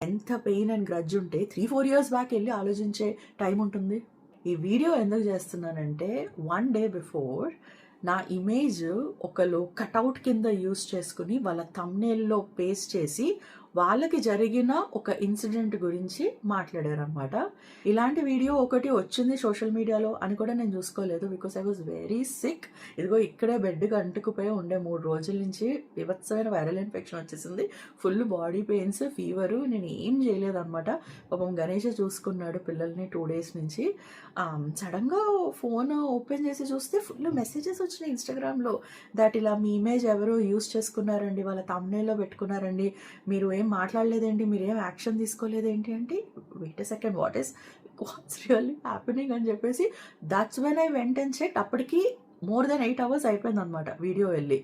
ఎంత pain and grudge ఉంటే three four years back వెళ్ళి ఆలోచించే టైం ఉంటుంది. ఈ వీడియో ఎందుకు చేస్తున్నానంటే వన్ డే బిఫోర్ నా ఇమేజ్ ఒకరు కటౌట్ కింద యూస్ చేసుకుని వాళ్ళ తమ్నేల్లో పేస్ట్ చేసి వాళ్ళకి జరిగిన ఒక ఇన్సిడెంట్ గురించి మాట్లాడారనమాట ఇలాంటి వీడియో ఒకటి వచ్చింది సోషల్ మీడియాలో అని కూడా నేను చూసుకోలేదు because I was very sick ఇదిగో ఇక్కడే బెడ్కి అంటుకుపోయి ఉండే మూడు రోజుల నుంచి వివత్సమైన వైరల్ ఇన్ఫెక్షన్ వచ్చేసింది. ఫుల్ బాడీ పెయిన్స్ ఫీవరు నేను ఏం చేయలేదన్నమాట. పాపం గణేష్ చూసుకున్నాడు పిల్లల్ని టూ డేస్ నుంచి. సడన్గా ఫోన్ ఓపెన్ చేసి చూస్తే ఫుల్ మెసేజెస్ వచ్చినాయి ఇన్స్టాగ్రామ్లో దట్ ఇలా మీ ఇమేజ్ ఎవరు యూస్ చేసుకున్నారండి? వాళ్ళ తమ్నేల్లో పెట్టుకున్నారండి? మీరు ఏం మాట్లాడలేదేంటి? మీరు యాక్షన్ తీసుకోలేదేంటి అంటే wait second what is what's really happening అని చెప్పేసి that's when I went and chat అప్పటికి మోర్ దెన్ ఎయిట్ అవర్స్ అయిపోయింది అనమాట వీడియో వెళ్ళి.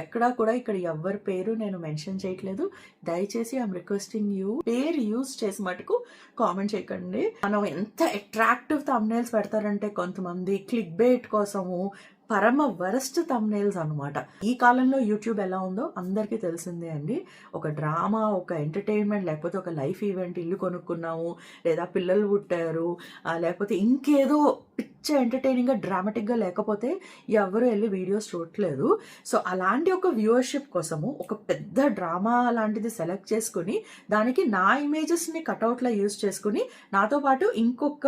ఎక్కడా కూడా ఇక్కడ ఎవరి పేరు నేను మెన్షన్ చేయట్లేదు. దయచేసి ఐఎమ్ రిక్వెస్టింగ్ యూ పేరు యూజ్ చేసి మటుకు కామెంట్ చేయకండి. మనం ఎంత అట్రాక్టివ్ తమ్నేల్స్ పెడతారంటే కొంతమంది క్లిక్ బేట్ కోసము పరమ వరస్ట్ తమ్నేల్స్ అనమాట ఈ కాలంలో యూట్యూబ్ ఎలా ఉందో అందరికీ తెలిసిందే అండి. ఒక డ్రామా ఒక ఎంటర్టైన్మెంట్ లేకపోతే ఒక లైఫ్ ఈవెంట్ ఇల్లు కొనుక్కున్నాము లేదా పిల్లలు పుట్టారు లేకపోతే ఇంకేదో పిచ్చ ఎంటర్టైనింగ్గా డ్రామాటిక్గా లేకపోతే ఎవరు వెళ్ళి వీడియోస్ చూడట్లేదు. సో అలాంటి ఒక వ్యూవర్షిప్ కోసము ఒక పెద్ద డ్రామా లాంటిది సెలెక్ట్ చేసుకుని దానికి నా ఇమేజెస్ని కటౌట్లా యూజ్ చేసుకుని నాతో పాటు ఇంకొక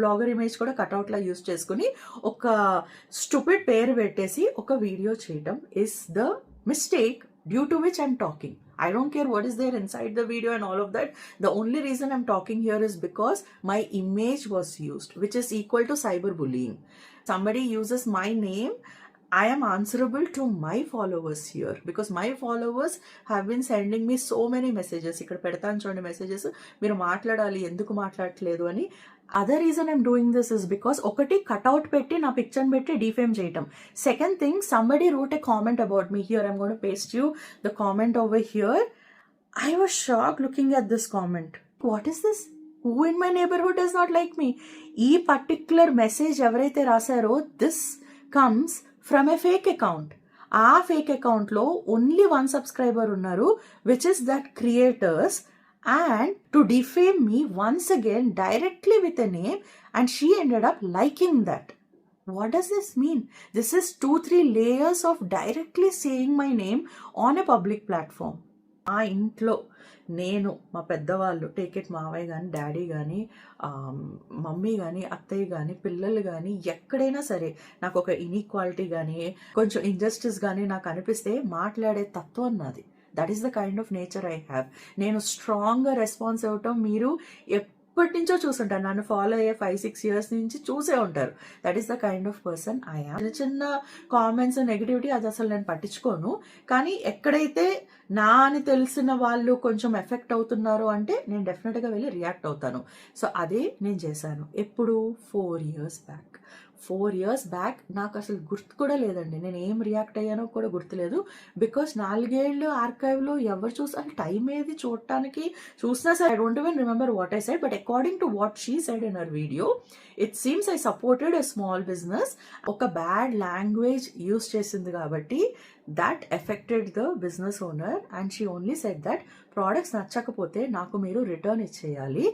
బ్లాగర్ ఇమేజ్ కూడా కటౌట్లా యూజ్ చేసుకుని ఒక స్టూపిడ్ పేరు పెట్టేసి ఒక వీడియో చేయటం is the mistake due to which I'm talking I don't care what is there inside the video and all of that. The only reason I'm talking here is because my image was used, which is equal to cyberbullying. Somebody uses my name. I am answerable to my followers here because my followers have been sending me so many messages. ఇక్కడ పెడతాను చూడండి messages మీరు మాట్లాడాలి ఎందుకు మాట్లాడట్లేదు అని other reason I'm doing this is because ఒకటి cutout పెట్టి నా పిక్చర్ పెట్టి డిఫేమ్ చేయటం. Second thing somebody wrote a comment about me here I'm gonna paste you the comment over here I was shock looking at this comment what is this who in my neighbourhood does not like me ఈ particular message ఎవరైతే రాశారో this comes from a fake account ఆ fake అకౌంట్లో only one subscriber ఉన్నారు which is that creators and to defame me once again directly with a name and she ended up liking that what does this mean this is two three layers of directly saying my name on a public platform మా ఇంట్లో నేను మా పెద్దవాళ్ళు take it మావయ్య కానీ daddy కానీ mummy కానీ అత్తయ్య కానీ పిల్లలు కానీ ఎక్కడైనా సరే నాకు ఒక ఇన్ఈక్వాలిటీ కానీ కొంచెం ఇంజస్టిస్ కానీ నాకు అనిపిస్తే మాట్లాడే తత్వం నాది that is the kind of nature I have నేను స్ట్రాంగ్గా రెస్పాన్స్ అవ్వటం మీరు ఎప్పటి నుంచో చూసుంటారు. నన్ను ఫాలో అయ్యే ఫైవ్ సిక్స్ ఇయర్స్ నుంచి చూసే ఉంటారు. That is the kind of person I am చిన్న చిన్న కామెంట్స్ నెగిటివిటీ అది అసలు నేను పట్టించుకోను. కానీ ఎక్కడైతే నా అని తెలిసిన వాళ్ళు కొంచెం ఎఫెక్ట్ అవుతున్నారు అంటే నేను డెఫినెట్గా వెళ్ళి రియాక్ట్ అవుతాను. సో అదే నేను చేశాను. ఎప్పుడు? Four years back four years back నాకు అసలు గుర్తు కూడా లేదండి. నేను ఏం రియాక్ట్ అయ్యానో కూడా గుర్తులేదు. బికాస్ నాలుగేళ్ళు ఆర్కైవ్లో ఎవరు చూసి అసలు టైం ఏది చూడటానికి చూసినా సరే I don't even remember what I said but according to what she said in her video it seems I supported a small business. ఒక బ్యాడ్ లాంగ్వేజ్ యూస్ చేసింది కాబట్టి that affected the business owner and she only said that products నచ్చకపోతే నాకు మీరు return ఇచ్చేయాలి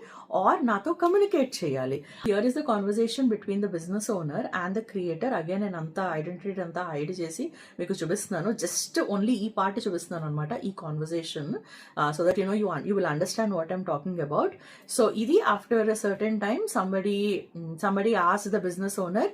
or నాతో communicate చేయాలి. Here is the conversation between the business owner and the creator again నేను అంతా ఐడెంటిటీ అంతా హైడ్ చేసి మీకు చూపిస్తున్నాను. జస్ట్ ఓన్లీ ఈ పార్ట్ చూపిస్తున్నాను అనమాట ఈ conversation so that you know you you will understand what I'm talking about so ఇది after uh certain time somebody somebody as the business owner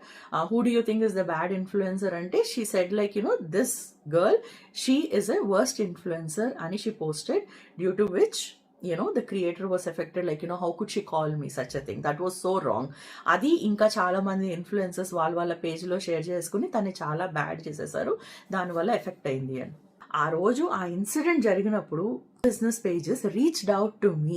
who do you think is the bad influencer అంటే she said like you know this girl she is a worst influencer and she posted due to which you know the creator was affected like you know how could she call me such a thing that was so wrong అది ఇంకా చాలా మంది influencers వాళ్ళ వాళ్ళ పేజ్లో share చేసుకుని తను చాలా బ్యాడ్ చేసేసారు దానివల్ల ఎఫెక్ట్ అయింది అని ఆ రోజు ఆ ఇన్సిడెంట్ జరిగినప్పుడు business pages reached out to me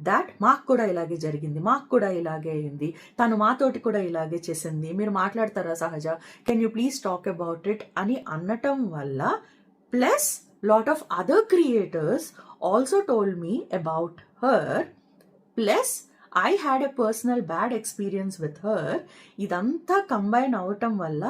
that మాకు కూడా ఇలాగే జరిగింది మాకు కూడా ఇలాగే అయింది తను మాతోటి కూడా ఇలాగే చేసింది మీరు మాట్లాడతారా Sahaja? Can you please talk about it అని అనటం వల్ల plus lot of other creators also told me about her plus I had a personal bad experience with her ఇదంతా కంబైన్ అవటం వల్ల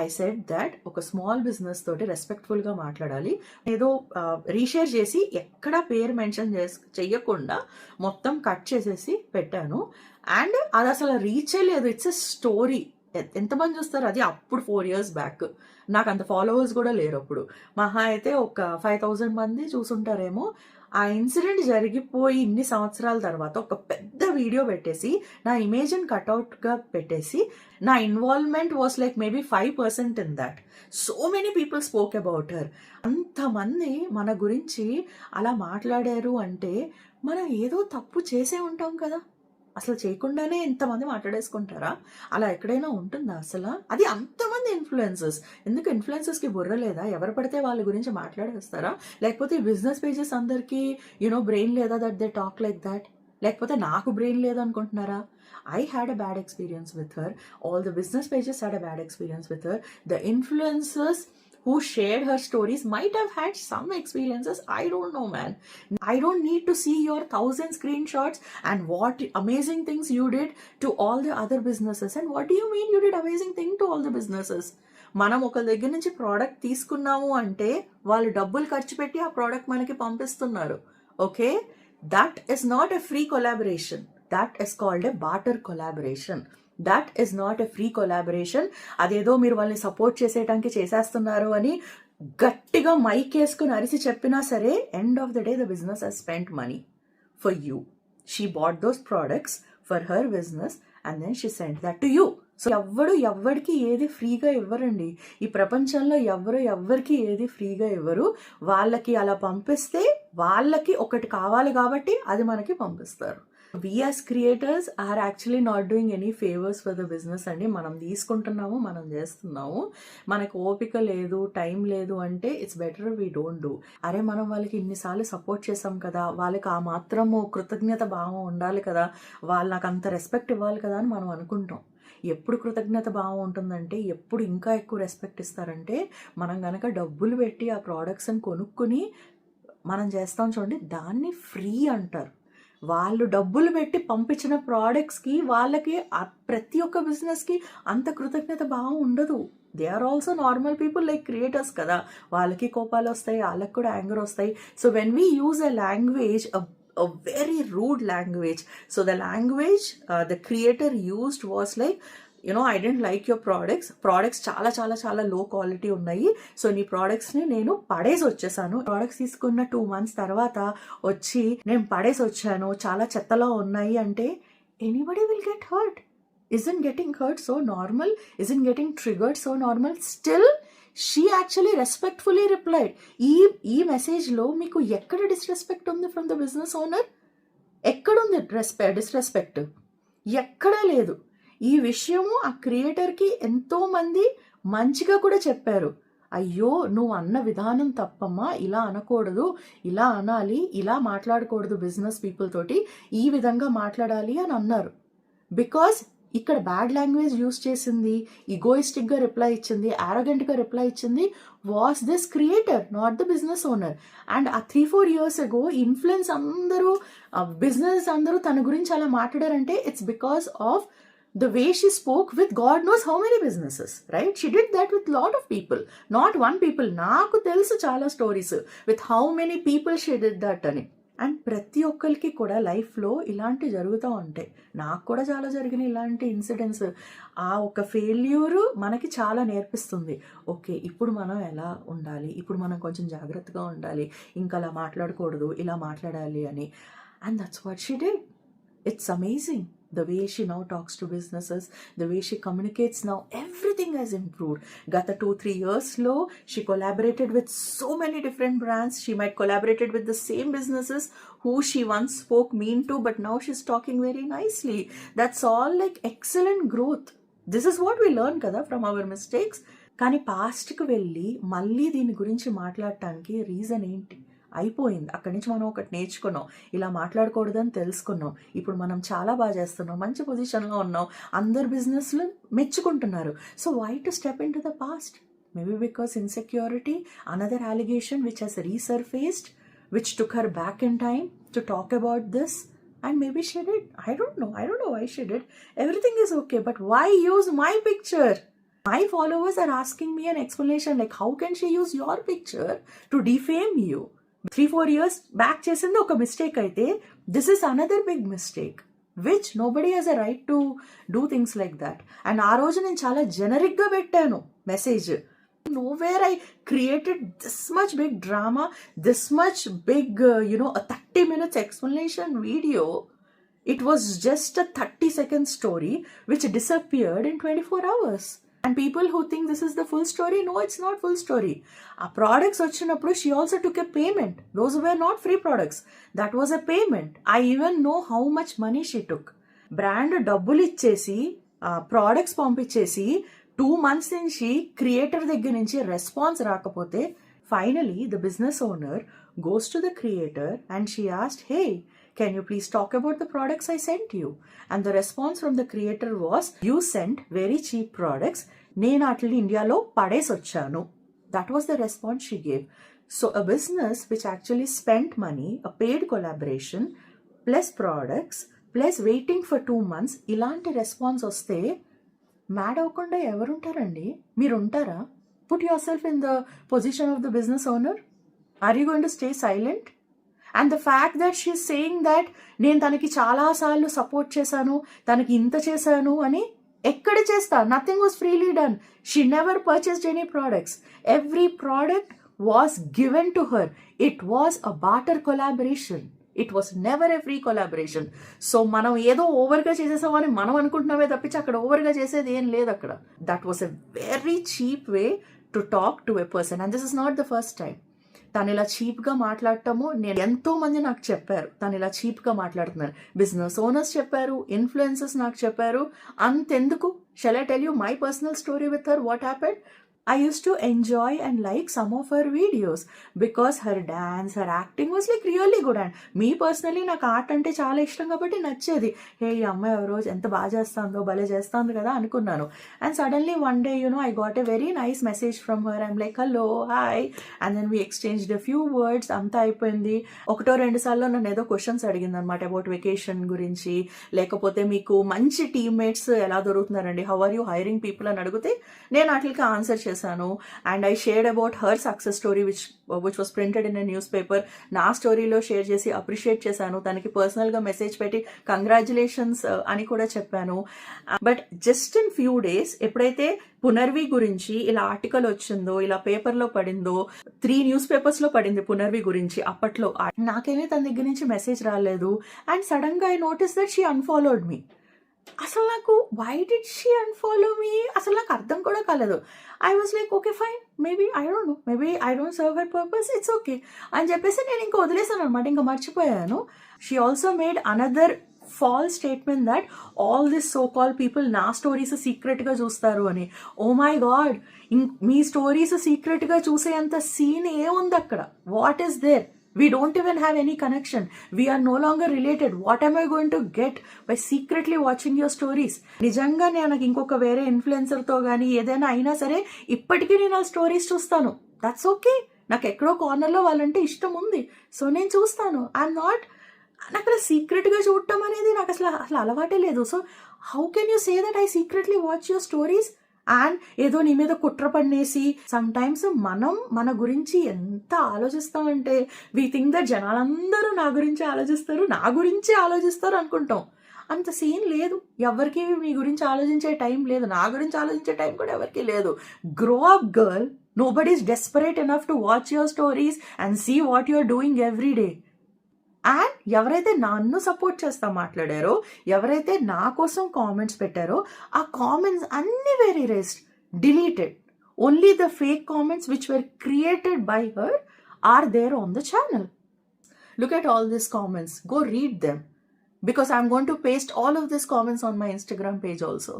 ఐ సెడ్ దట్ ఒక స్మాల్ బిజినెస్ తోటి రెస్పెక్ట్ఫుల్గా మాట్లాడాలి. ఏదో రీషేర్ చేసి ఎక్కడ పేరు మెన్షన్ చేసి చెయ్యకుండా మొత్తం కట్ చేసేసి పెట్టాను. అండ్ అది అసలు రీచ్ లేదు. ఇట్స్ ఎ స్టోరీ ఎంతమంది చూస్తారు? అది అప్పుడు ఫోర్ ఇయర్స్ బ్యాక్ నాకు అంత ఫాలోవర్స్ కూడా లేరు అప్పుడు. మహా అయితే ఒక ఫైవ్ థౌజండ్ మంది చూసుంటారేమో. ఆ ఇన్సిడెంట్ జరిగిపోయి ఇన్ని సంవత్సరాల తర్వాత ఒక పెద్ద వీడియో పెట్టేసి నా ఇమేజ్ని కట్అవుట్గా పెట్టేసి నా involvement was like maybe five percent in that. So many people spoke about her. అంతమంది మన గురించి అలా మాట్లాడారు అంటే మనం ఏదో తప్పు చేసే ఉంటాం కదా. అసలు చేయకుండానే ఇంతమంది మాట్లాడేసుకుంటారా? అలా ఎక్కడైనా ఉంటుందా అసలు? అది అంతమంది ఇన్ఫ్లుయెన్సెస్ ఎందుకు ఇన్ఫ్లుయెన్సెస్కి బుర్ర లేదా? ఎవరు పడితే వాళ్ళ గురించి మాట్లాడేస్తారా? లేకపోతే ఈ బిజినెస్ పేజెస్ అందరికీ యూనో బ్రెయిన్ లేదా that they talk like that లేకపోతే నాకు brain లేదనుకుంటున్నారా? I had a bad experience with her all the business pages had a bad experience with her the influences who shared her stories might have had some experiences. I don't know, man. I don't need to see your thousand screenshots and what amazing things you did to all the other businesses. And what do you mean you did amazing thing to all the businesses? మనం ఒక దగ్గర నుంచి product తీసుకున్నాము అంటే వాళ్ళు డబ్బులు ఖర్చు పెట్టి ఆ ప్రోడక్ట్ మనకి పంపిస్తున్నారు okay that is not a free collaboration that is called a barter collaboration that is not a free collaboration అదేదో మీరు వాళ్ళని సపోర్ట్ చేసేయటానికి చేసేస్తున్నారు అని గట్టిగా మైక్ వేసుకుని అరిసి చెప్పినా సరే end of the day the business has spent money for you she bought those products for her business and then she sent that to you so ఎవ్వడు ఎవ్వడికి ఏది ఫ్రీగా ఇవ్వరండి. ఈ ప్రపంచంలో ఎవ్వరు ఎవ్వరికి ఏది ఫ్రీగా ఇవ్వరు. వాళ్ళకి అలా పంపిస్తే వాళ్ళకి ఒకటి కావాలి కాబట్టి అది మనకి పంపిస్తారు. We creators are actually not doing any favours for the business అండి. మనం తీసుకుంటున్నాము మనం చేస్తున్నాము. మనకు ఓపిక లేదు టైం లేదు అంటే it's better we don't do అరే మనం వాళ్ళకి ఇన్నిసార్లు సపోర్ట్ చేసాం కదా వాళ్ళకి ఆ మాత్రము కృతజ్ఞత భావం ఉండాలి కదా వాళ్ళు నాకు అంత రెస్పెక్ట్ ఇవ్వాలి కదా అని మనం అనుకుంటాం. ఎప్పుడు కృతజ్ఞత భావం ఉంటుందంటే ఎప్పుడు ఇంకా ఎక్కువ రెస్పెక్ట్ ఇస్తారంటే మనం కనుక డబ్బులు పెట్టి ఆ ప్రోడక్ట్స్ని కొనుక్కుని మనం చేస్తాం చూడండి దాన్ని ఫ్రీ అంటారు. వాళ్ళు డబ్బులు పెట్టి పంపించిన ప్రోడక్ట్స్కి వాళ్ళకి ప్రతి ఒక్క బిజినెస్కి అంత కృతజ్ఞత భావం ఉండదు they are also normal people like creators కదా వాళ్ళకి కోపాలు వస్తాయి వాళ్ళకి కూడా యాంగర్ వస్తాయి so when we use a language a very rude language. So the language uh, the creator used was like, you know I don't like your products products చాలా చాలా చాలా లో క్వాలిటీ ఉన్నాయి. సో నీ ప్రోడక్ట్స్ని నేను పడేసి వచ్చేసాను. ప్రోడక్ట్స్ తీసుకున్న టూ మంత్స్ తర్వాత వచ్చి నేను పడేసి వచ్చాను. చాలా చెత్తలో ఉన్నాయి అంటే anybody will get hurt is in getting hurt so normal is in getting triggered so normal still she actually respectfully replied ఈ ఈ మెసేజ్లో మీకు ఎక్కడ డిస్రెస్పెక్ట్ ఉంది ఫ్రమ్ ద బిజినెస్ ఓనర్ ఎక్కడుంది రెస్పె డిస్రెస్పెక్ట్ ఎక్కడా లేదు. ఈ విషయము ఆ క్రియేటర్కి ఎంతోమంది మంచిగా కూడా చెప్పారు. అయ్యో నువ్వు అన్న విధానం తప్పమ్మా ఇలా అనకూడదు ఇలా అనాలి ఇలా మాట్లాడకూడదు బిజినెస్ పీపుల్ తోటి ఈ విధంగా మాట్లాడాలి అని అన్నారు. బికాస్ ఇక్కడ బ్యాడ్ లాంగ్వేజ్ యూస్ చేసింది ఈగోయిస్టిక్గా రిప్లై ఇచ్చింది ఆరోగెంట్గా రిప్లై ఇచ్చింది was this creator not the business owner. And ఆ three four years ago influence అందరూ బిజినెస్ అందరూ తన గురించి అలా మాట్లాడారంటే it's because of the way she spoke with God knows how many businesses, right? She did that with lot of people, not one people. నాకు తెలుసు చాలా stories with how many people she did that అని. And ప్రతి ఒక్కరికి కూడా లైఫ్లో ఇలాంటి జరుగుతూ ఉంటాయి నాకు కూడా చాలా జరిగిన ఇలాంటి ఇన్సిడెంట్స్ ఆ ఒక ఫెయిల్యూరు మనకి చాలా నేర్పిస్తుంది ఓకే ఇప్పుడు మనం ఎలా ఉండాలి ఇప్పుడు మనం కొంచెం జాగ్రత్తగా ఉండాలి ఇంకా అలా మాట్లాడకూడదు ఇలా మాట్లాడాలి అని and that's what she did it's amazing the way she now talks to businesses the way she communicates now everything has improved gata 2 3 years low she collaborated with so many different brands she might collaborated with the same businesses who she once spoke mean to but now she's talking very nicely that's all like excellent growth this is what we learn కదా from our mistakes కానీ పాస్ట్కి వెళ్ళి మళ్ళీ దీని గురించి మాట్లాడటానికి reason ఏంటి అయిపోయింది. అక్కడి నుంచి మనం ఒకటి నేర్చుకున్నాం. ఇలా మాట్లాడకూడదని తెలుసుకున్నాం. ఇప్పుడు మనం చాలా బాగా చేస్తున్నాం. మంచి పొజిషన్లో ఉన్నాం. అందరు బిజినెస్లు మెచ్చుకుంటున్నారు. So why to step in the past maybe because insecurity another allegation which has resurfaced which took her back in time to talk about this and maybe she did I don't know I don't know why she did everything is okay but why use my picture my followers are asking me an explanation like how can she use your picture to defame you three four years back చేసింది ఒక mistake అయితే this is another big mistake which nobody has a right to do things like that and ఆ రోజు నేను చాలా జనరిక్గా పెట్టాను message nowhere I created this much big drama this much big you know thirty minutes explanation video it was just a thirty second story which disappeared in twenty four hours and people who think this is the full story no it's not full story ఆ products వచ్చినప్పుడు she also took a payment those were not free products that was a payment I even know how much money she took brand డబ్బులు ఇచ్చేసి products పంపించేసి two months నుంచి creator దగ్గర నుంచి response రాకపోతే finally the business owner goes to the creator and she asked hey can you please talk about the products I sent you and the response from the creator was you sent very cheap products నేను వాటిని ఇండియాలో పడేసి వచ్చాను that was the response she gave so a business which actually spent money a paid collaboration plus products plus waiting for two months ఇలాంటి response వస్తే mad అవ్వకుండా ఎవరుంటారండి? మీరు ఉంటారా put yourself in the position of the business owner are you going to stay silent and the fact that she saying that నేను తనకి చాలాసార్లు support చేశాను తనకి ఇంత చేశాను అని ఎక్కడ చేస్తా nothing was freely done she never purchased any products every product was given to her it was a barter collaboration it was never a free collaboration so మనం ఏదో ఓవర్గా చేసేసామని మనం అనుకుంటున్నామే తప్పించి అక్కడ ఓవర్గా చేసేది ఏం లేదు అక్కడ. That was a very cheap way to talk to a person and this is not the first time తను ఇలా చీప్గా మాట్లాడటము నేను ఎంతో మంది నాకు చెప్పారు. తను ఇలా చీప్గా మాట్లాడుతున్నారు. బిజినెస్ ఓనర్స్ చెప్పారు ఇన్ఫ్లుయెన్సెస్ నాకు చెప్పారు. అంతెందుకు? Shall I tell you my personal story with her what happened I used to enjoy and like some of her videos because her dance, her acting was like really good. And మీ personally నాకు art అంటే చాలా ఇష్టం కాబట్టి నచ్చేది. హే ఈ అమ్మాయి ఎవరో ఎంత బాగా చేస్తుందో భలే చేస్తుంది కదా అనుకున్నాను. And suddenly one day you know I got a very nice message from her I'm like hello hi and then we exchange the few words అంతా అయిపోయింది. ఒకటో రెండు సార్లు నన్ను ఏదో క్వశ్చన్స్ అడిగింది అనమాట అబౌట్ వెకేషన్ గురించి. లేకపోతే మీకు మంచి టీమ్మేట్స్ ఎలా దొరుకుతున్నారండి? How are you hiring people అని అడిగితే నేను వాటికి ఆన్సర్ చేశాను. And I shared about her success story which which was printed in a newspaper నా స్టోరీలో షేర్ చేసి అప్రిషియేట్ చేశాను. తనకి పర్సనల్గా మెసేజ్ పెట్టి కంగ్రాచులేషన్స్ uh, అని కూడా చెప్పాను. But just in few days ఎప్పుడైతే పునర్వి గురించి ఇలా ఆర్టికల్ వచ్చిందో ఇలా పేపర్లో పడిందో త్రీ న్యూస్ పేపర్స్లో పడింది పునర్వి గురించి అప్పట్లో. నాకేమీ తన దగ్గర నుంచి మెసేజ్ రాలేదు. అండ్ సడన్గా I notice that she unfollowed me అసలు నాకు why did she unfollow me అసలు నాకు అర్థం కూడా కాలేదు. I was like okay fine maybe I don't know maybe I don't serve her purpose it's okay అని చెప్పేసి నేను ఇంకా వదిలేసాను అనమాట ఇంకా మర్చిపోయాను. She also made another false statement that all this so call people నా స్టోరీస్ సీక్రెట్గా చూస్తారు అని. ఓ మై గాడ్ మీ స్టోరీస్ సీక్రెట్గా చూసేంత సీన్ ఏముంది అక్కడ? What is there we don't even have any connection we're no longer related what am I going to get by secretly watching your stories నిజంగా నేను నాకు ఇంకొక వేరే ఇన్ఫ్లుయెన్సర్తో కానీ ఏదైనా అయినా సరే ఇప్పటికీ నేను ఆ స్టోరీస్ చూస్తాను. దట్స్ ఓకే నాకు ఎక్కడో కార్నర్లో వాళ్ళంటే ఇష్టం ఉంది. సో నేను చూస్తాను. ఐఎమ్ నాట్ నాకు అలా సీక్రెట్గా చూడటం అనేది నాకు అసలు అసలు అలవాటే లేదు. So how can you say that I secretly watch your stories and ఏదో నీ మీద కుట్ర పడినేసి సమ్ టైమ్స్ మనం మన గురించి ఎంత ఆలోచిస్తామంటే వీ థింక్ ద జనాలందరూ నా గురించి ఆలోచిస్తారు నా గురించి ఆలోచిస్తారు అనుకుంటాం. అంత సీన్ లేదు. ఎవరికి మీ గురించి ఆలోచించే టైం లేదు. నా గురించి ఆలోచించే టైం కూడా ఎవరికి లేదు. Grow up girl nobody is desperate enough to watch your stories and see what you're doing every day and ఎవరైతే నన్ను సపోర్ట్ చేస్తా మాట్లాడారో ఎవరైతే నా కోసం కామెంట్స్ పెట్టారో ఆ కామెంట్స్ అన్ని were erased deleted only the fake comments which were created by her are there on the channel look at all this comments go read them because I'm going to paste all of this comments on my Instagram page also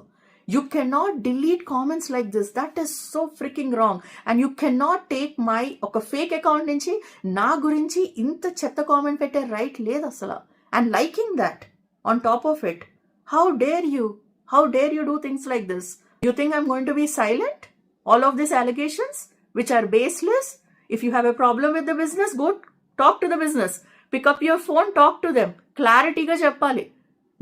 you cannot delete comments like this that is so freaking wrong and you cannot take my ఒక fake account నుంచి నా గురించి ఇంత చెత్త comment పెట్టే right లేదు అసలు and liking that on top of it how dare you how dare you do things like this you think I'm going to be silent all of these allegations which are baseless if you have a problem with the business go talk to the business pick up your phone talk to them క్లారిటీగా చెప్పాలి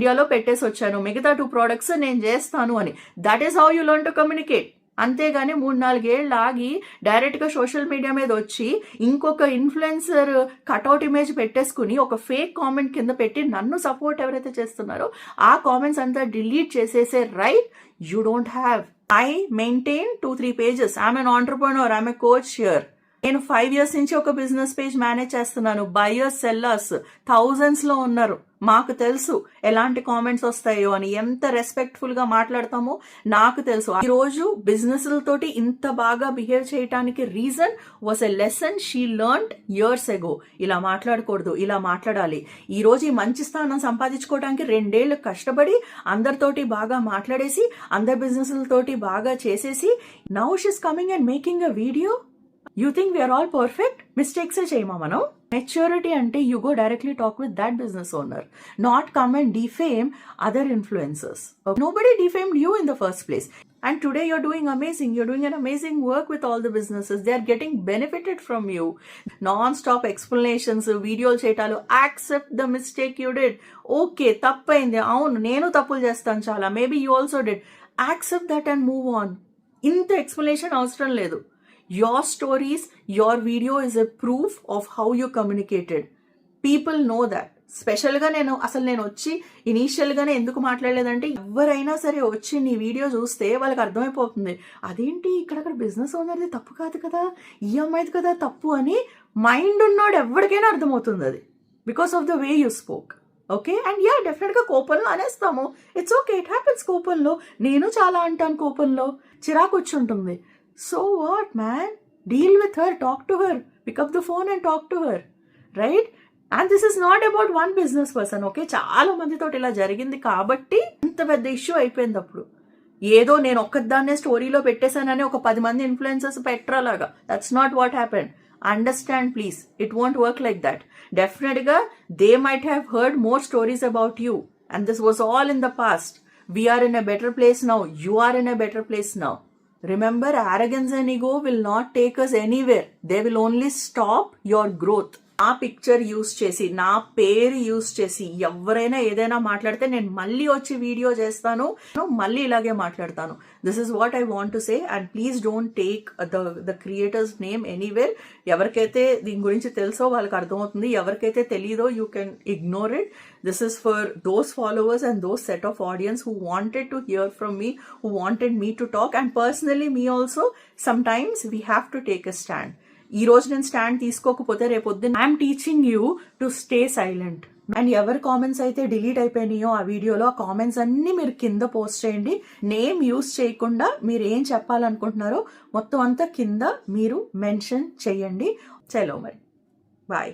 ఇండియాలో పెట్టేసి వచ్చాను. మిగతా two products నేను చేస్తాను అని. That is how you learn to communicate అంతేగాని మూడు నాలుగేళ్ళు ఆగి డైరెక్ట్గా సోషల్ మీడియా మీద వచ్చి ఇంకొక ఇన్ఫ్లుయెన్సర్ కట్అవుట్ ఇమేజ్ పెట్టేసుకుని ఒక ఫేక్ కామెంట్ కింద పెట్టి నన్ను సపోర్ట్ ఎవరైతే చేస్తున్నారో ఆ కామెంట్స్ అంతా delete చేసేసే right you don't have I maintain two three pages I'm an entrepreneur I'm a coach here నేను ఫైవ్ ఇయర్స్ నుంచి ఒక బిజినెస్ పేజ్ మేనేజ్ చేస్తున్నాను. బయర్స్ సెల్లర్స్ థౌజండ్స్లో ఉన్నారు. మాకు తెలుసు ఎలాంటి కామెంట్స్ వస్తాయో అని ఎంత రెస్పెక్ట్ఫుల్గా మాట్లాడతామో నాకు తెలుసు. ఈ రోజు బిజినెస్లతోటి ఇంత బాగా బిహేవ్ చేయడానికి reason was a lesson she learn years ago ఇలా మాట్లాడకూడదు ఇలా మాట్లాడాలి. ఈ రోజు ఈ మంచి స్థానం సంపాదించుకోవడానికి రెండేళ్ళు కష్టపడి అందరితోటి బాగా మాట్లాడేసి అందరి బిజినెస్లతోటి బాగా చేసేసి now she's coming and making a video you think we're all perfect mistakes చేయమా మనం? మెచ్యూరిటీ అంటే you go directly talk with that business owner not come and defame other influencers nobody defamed you in the first place and today you're doing amazing you're doing an amazing work with all the businesses they are getting benefited from you non stop explanations వీడియోలు చేయటాలు accept the mistake you did okay తప్పైంది. అవును నేను తప్పులు చేస్తాను చాలా. Maybe you also did accept that and move on ఇంత explanation అవసరం లేదు. Your stories, your video is a proof of how you communicated. People know that స్పెషల్గా నేను అసలు నేను వచ్చి ఇనీషియల్గానే ఎందుకు మాట్లాడలేదంటే ఎవరైనా సరే వచ్చి నీ వీడియో చూస్తే వాళ్ళకి అర్థమైపోతుంది. అదేంటి ఇక్కడక్కడ బిజినెస్ ఓనర్ది తప్పు కాదు కదా? ఈ అమ్మాయిది కదా తప్పు అని మైండ్ ఉన్నాడు ఎవరికైనా అర్థమవుతుంది అది. Because of the way you spoke okay and yeah డెఫినెట్గా కోపంలో అనేస్తాము. ఇట్స్ ఓకే ఇట్ హ్యాపెన్స్ కోపంలో. నేను చాలా అంటాను కోపంలో. చిరాకు వచ్చి ఉంటుంది. So what man deal with her talk to her pick up the phone and talk to her right and this is not about one business person okay చాలా మందితో ఇలా జరిగింది కాబట్టి ఇంత పెద్ద ఇష్యూ అయిపోయింది అప్పుడు. ఏదో నేను ఒక్కదాన్నే స్టోరీలో పెట్టేశానని ఒక పది మంది influencers పెట్టరలాగా that's not what happen understand please it won't work like that డెఫినెట్గా they might have heard more stories about you and this was all in the past we're in a better place now you are in a better place now Remember, arrogance and ego will not take us anywhere. They will only stop your growth. నా picture use చేసి నా పేరు use చేసి ఎవరైనా ఏదైనా మాట్లాడితే నేను మళ్ళీ వచ్చి వీడియో చేస్తాను మళ్ళీ ఇలాగే మాట్లాడతాను. This is what I want to say and please don't take the the creators name anywhere ఎవరికైతే దీని గురించి తెలుసో వాళ్ళకి అర్థమవుతుంది ఎవరికైతే తెలీదో you can ignore it this is for those followers and those set of audience who wanted to hear from me who wanted me to talk and personally me also sometimes we have to take a stand ఈ రోజు నేను stand తీసుకోకపోతే రేపొద్దున I'm teaching you to stay silent and ఎవరి comments అయితే delete అయిపోయినాయో ఆ వీడియోలో ఆ కామెంట్స్ అన్ని మీరు కింద పోస్ట్ చేయండి. నేమ్ యూస్ చేయకుండా మీరు ఏం చెప్పాలనుకుంటున్నారో మొత్తం అంతా కింద మీరు మెన్షన్ చేయండి. చలో మరి. బాయ్